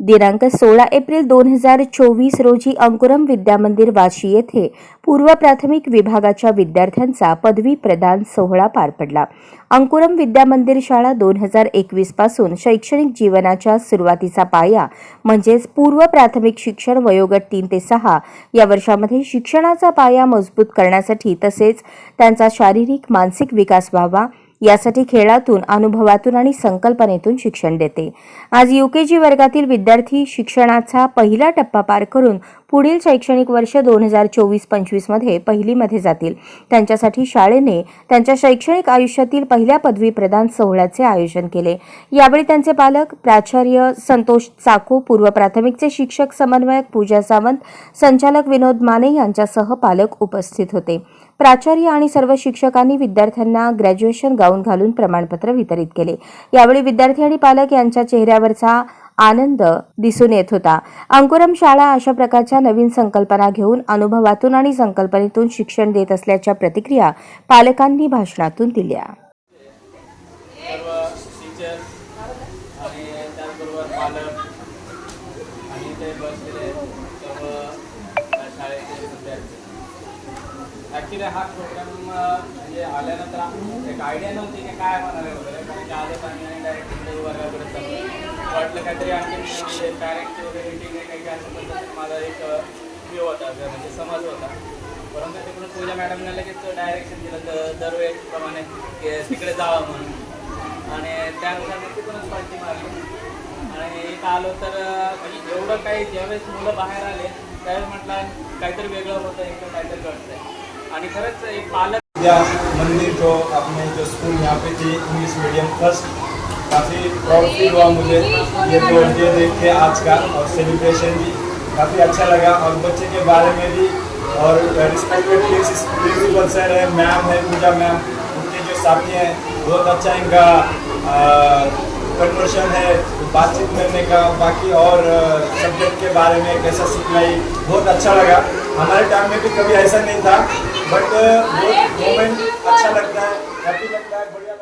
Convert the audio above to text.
दिनांक सोळा एप्रिल दोन हजार चोवीस रोजी अंकुरम विद्यामंदिर वाशी येथे पूर्व प्राथमिक विभागाच्या विद्यार्थ्यांचा पदवी प्रदान सोहळा पार पडला. अंकुरम विद्यामंदिर शाळा दोन हजार एकवीसपासून शैक्षणिक जीवनाच्या सुरुवातीचा पाया म्हणजेच पूर्व प्राथमिक शिक्षण वयोगट तीन ते सहा या वर्षामध्ये शिक्षणाचा पाया मजबूत करण्यासाठी तसेच त्यांचा शारीरिक मानसिक विकास व्हावा यासाठी खेळातून अनुभवातून आणि संकल्पनेतून शिक्षण देते. आज यू के जी वर्गातील विद्यार्थी शिक्षणाचा पहिला टप्पा पार करून पुढील शैक्षणिक वर्ष दोन हजार चोवीस पंचवीसमध्ये पहिलीमध्ये जातील. त्यांच्यासाठी शाळेने त्यांच्या शैक्षणिक आयुष्यातील पहिल्या पदवी प्रदान सोहळ्याचे आयोजन केले. यावेळी त्यांचे पालक प्राचार्य संतोष चाको पूर्व प्राथमिकचे शिक्षक समन्वयक पूजा सावंत संचालक विनोद माने यांच्यासह पालक उपस्थित होते. प्राचार्य आणि सर्व शिक्षकांनी विद्यार्थ्यांना ग्रॅज्युएशन गाऊन घालून प्रमाणपत्र वितरित केले. यावेळी विद्यार्थी आणि पालक यांच्या चेहऱ्यावरचा आनंद दिसून येत होता. अंकुरम शाळा अशा प्रकारच्या नवीन संकल्पना घेऊन अनुभवातून आणि संकल्पनेतून शिक्षण देत असल्याच्या प्रतिक्रिया पालकांनी भाषणातून दिल्या. आणि त्याचबरोबर पालक आणि ते बसलेले ॲक्च्युली हा प्रोग्राम म्हणजे आल्यानंतर एक आयडिया नव्हती की काय आहे वगैरे. कारण की आजच आम्ही डायरेक्ट हिंदू वर्गाकडे चाललो वाटलं काहीतरी आणखी म्हणजे वगैरे मिटिंग आहे काही काय अशा पद्धतीने माझा एक व्ह्यू होता म्हणजे समज होता. परंतु तिकडून पूजा मॅडमने लगेच डायरेक्शन दिलं तर दरवेळेप्रमाणे की तिकडे जावं म्हणून. आणि त्यानुसार मी तिथूनच पार्टी मारली. आणि इथं आलो तर म्हणजे एवढं काही ज्यावेळेस मुलं बाहेर आले त्यावेळेस म्हटलं काहीतरी वेगळं होतं इकडं काहीतरी घडतंय. मंदिर जो अपने जो स्कूल यहाँ पे थी इंग्लिश मीडियम फ़र्स्ट काफ़ी प्राउड फील हुआ मुझे। ये तो ये देख के आज का और सेलिब्रेशन भी काफ़ी अच्छा लगा। और बच्चे के बारे में भी और रिस्पेक्टेड प्रिंसिपल सर है मैम है, पूजा मैम उनके जो साथी हैं, बहुत अच्छा इनका कन्वर्शन है, बातचीत करने का। बाकी और सब्जेक्ट के बारे में कैसा सिखलाई बहुत अच्छा लगा। हमारे टाइम में भी कभी ऐसा नहीं था। बट वो मोमेंट अच्छा लगता है. हैप्पी लगता है. बढ़िया लगता है.